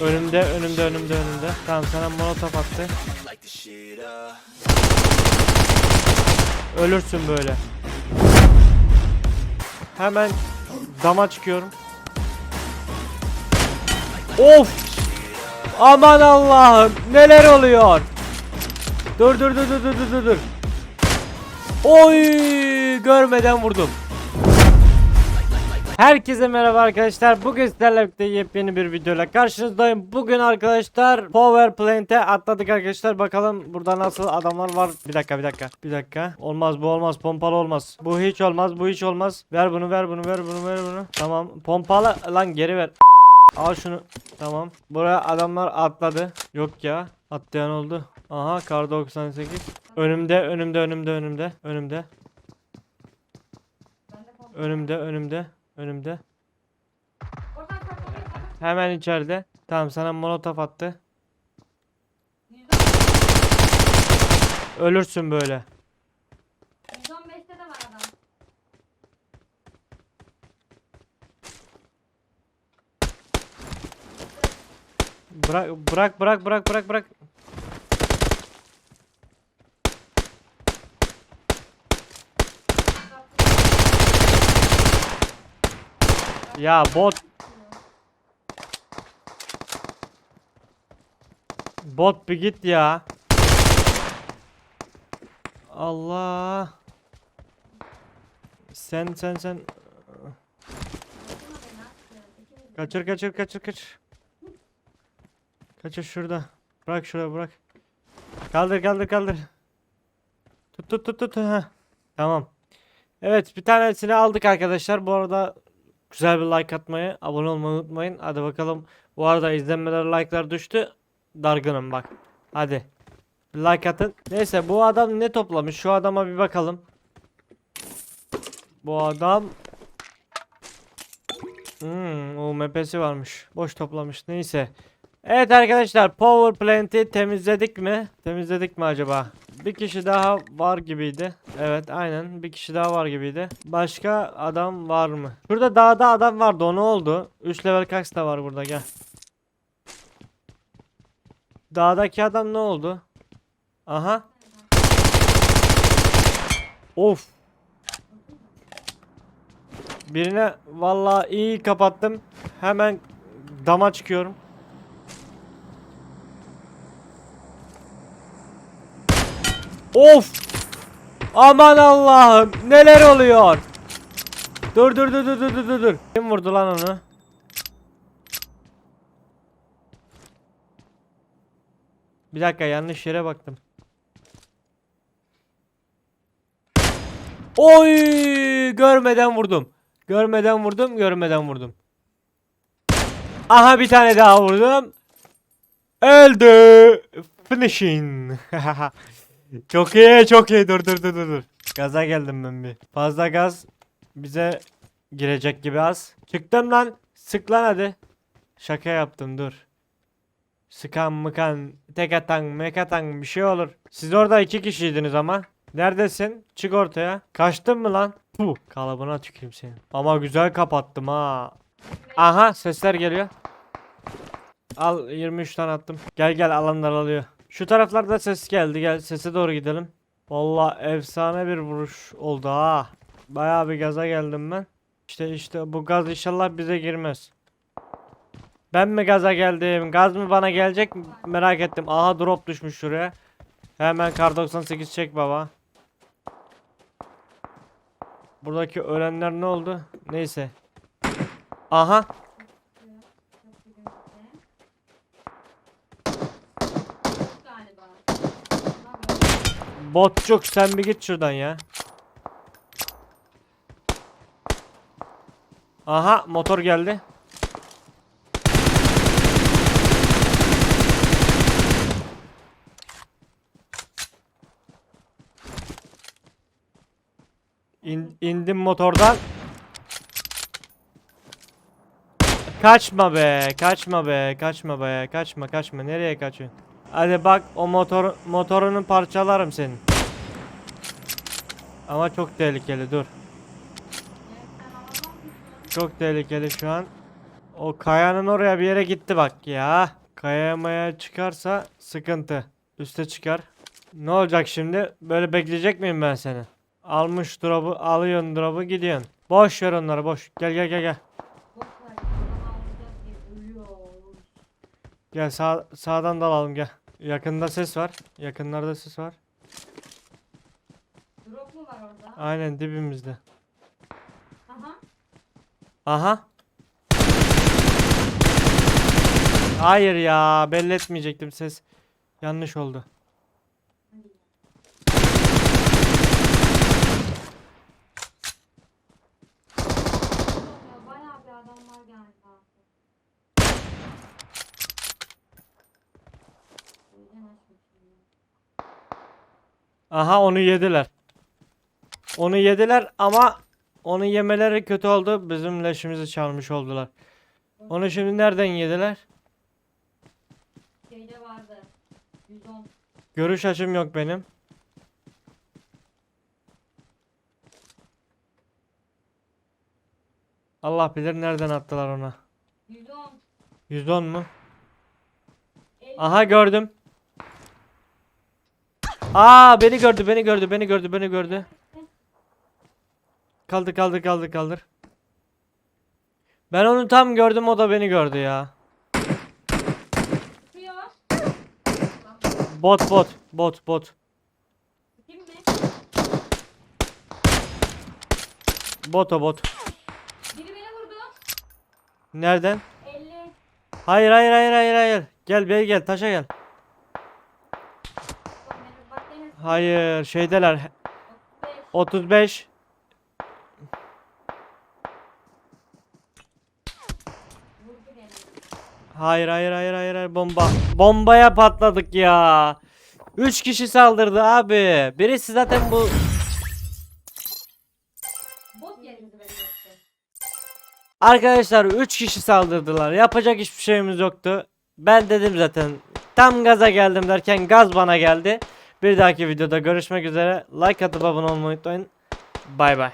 Önümde, önümde, önümde, önümde. Tamam sana molotof attı. Ölürsün böyle. Hemen dama çıkıyorum. Of! Aman Allah'ım neler oluyor? Dur dur dur dur dur dur dur. Oy! Görmeden vurdum. Herkese merhaba arkadaşlar. Bugün sizlerle birlikte yepyeni bir videoyla karşınızdayım. Bugün arkadaşlar Power Plant'e atladık arkadaşlar. Bakalım burada nasıl adamlar var. Bir dakika bir dakika. Bir dakika. Olmaz bu olmaz. Pompalı olmaz. Bu hiç olmaz. Bu hiç olmaz. Ver bunu ver bunu ver bunu ver bunu. Tamam. Pompalı lan geri ver. Al şunu. Tamam. Buraya adamlar atladı. Yok ya. Atlayan oldu. Aha kar 98. Önümde önümde önümde önümde. Önümde. Önümde önümde. Önümde. Hemen içeride. Tamam sana molotof attı. Ölürsün böyle. 115'te de var adam. Bırak bırak bırak bırak bırak bırak. Ya bot. Bot bir git ya. Allah. Sen sen sen kaçır kaçır kaçır kaçır. Kaçır şurada. Bırak şuraya bırak. Kaldır kaldır kaldır. Tut tut tut tut. Heh. Tamam. Evet bir tanesini aldık arkadaşlar. Bu arada güzel bir like atmayı, abone olmayı unutmayın. Hadi bakalım. Bu arada izlenmeler, like'lar düştü. Dargınım bak. Hadi. Like atın. Neyse bu adam ne toplamış? Şu adama bir bakalım. Bu adam Hmm, o MP'si varmış. Boş toplamış. Neyse. Evet arkadaşlar Power Plant'i temizledik mi? Temizledik mi acaba? Bir kişi daha var gibiydi. Evet aynen bir kişi daha var gibiydi. Başka adam var mı? Şurada dağda adam vardı o ne oldu? 3 level kax da var burada gel. Dağdaki adam ne oldu? Aha. Of. Birine vallahi iyi kapattım. Hemen dama çıkıyorum. Of! Aman Allah'ım neler oluyor? Dur dur dur dur dur dur dur. Kim vurdu lan onu? Bir dakika yanlış yere baktım. Oy! Görmeden vurdum. Görmeden vurdum, görmeden vurdum. Aha bir tane daha vurdum. Öldü. Finishing. çok iyi, çok iyi. Dur dur dur dur dur. Gaza geldim ben bir. Fazla gaz bize girecek gibi az. Çıktım lan. Sık lan hadi. Şaka yaptım dur. Sıkan mıkan, tek atan, mek atan bir şey olur. Siz orada iki kişiydiniz ama. Neredesin? Çık ortaya. Kaçtın mı lan? Puh. Kalıbına tüküreyim seni. Ama güzel kapattım ha. Aha sesler geliyor. Al 23 tane attım. Gel gel alanlar alıyor. Şu taraflarda ses geldi. Gel sese doğru gidelim. Vallahi efsane bir vuruş oldu ha. Bayağı bir gaza geldim ben. İşte işte bu gaz inşallah bize girmez. Ben mi gaza geldim? Gaz mı bana gelecek? Merak ettim. Aha drop düşmüş şuraya. Hemen kar 98 çek baba. Buradaki ölenler ne oldu? Neyse. Aha. Botçuk sen bir git şuradan ya. Aha motor geldi. İn, indim motordan. Kaçma be, kaçma be, kaçma be, kaçma, kaçma. Nereye kaçıyorsun? Hadi bak o motor motorunu parçalarım senin. Ama çok tehlikeli dur. Çok tehlikeli şu an. O kayanın oraya bir yere gitti bak ya. Kayaya maya çıkarsa sıkıntı. Üste çıkar. Ne olacak şimdi? Böyle bekleyecek miyim ben seni? Almış drop'u, alıyorsun drop'u gidiyorsun. Boş ver onları boş. Gel gel gel gel. Gel sağ, sağdan dalalım gel. Yakında ses var. Yakınlarda ses var. Drop mu var orada? Aynen dibimizde. Aha. Aha. Hayır ya belli etmeyecektim ses. Yanlış oldu. Hadi. Ya, Bayağı bir adam var galiba. Öyle nasıl şimdi? Aha onu yediler. Onu yediler ama onu yemeleri kötü oldu. Bizim leşimizi çalmış oldular. Onu şimdi nereden yediler? Şeyde vardı. 110. Görüş açım yok benim. Allah bilir nereden attılar ona. 110. 110 mu? 50. Aha gördüm. Aa beni gördü, beni gördü, beni gördü, beni gördü. Kaldır, kaldır, kaldır, kaldır. Ben onu tam gördüm, o da beni gördü ya. Bot, bot, bot, bot. Bot o bot. Biri beni vurdu. Nereden? 50. Hayır, hayır, hayır, hayır, hayır. Gel, bey gel, taşa gel. Bak beni bak beni. Hayır, şeydeler. 35. 35. Vurdu beni. Hayır, hayır, hayır, hayır, hayır, bomba. Bombaya patladık ya. 3 kişi saldırdı abi. Birisi zaten bu. Arkadaşlar 3 kişi saldırdılar. Yapacak hiçbir şeyimiz yoktu. Ben dedim zaten tam gaza geldim derken gaz bana geldi. Bir dahaki videoda görüşmek üzere. Like atıp abone olmayı unutmayın. Bay bay.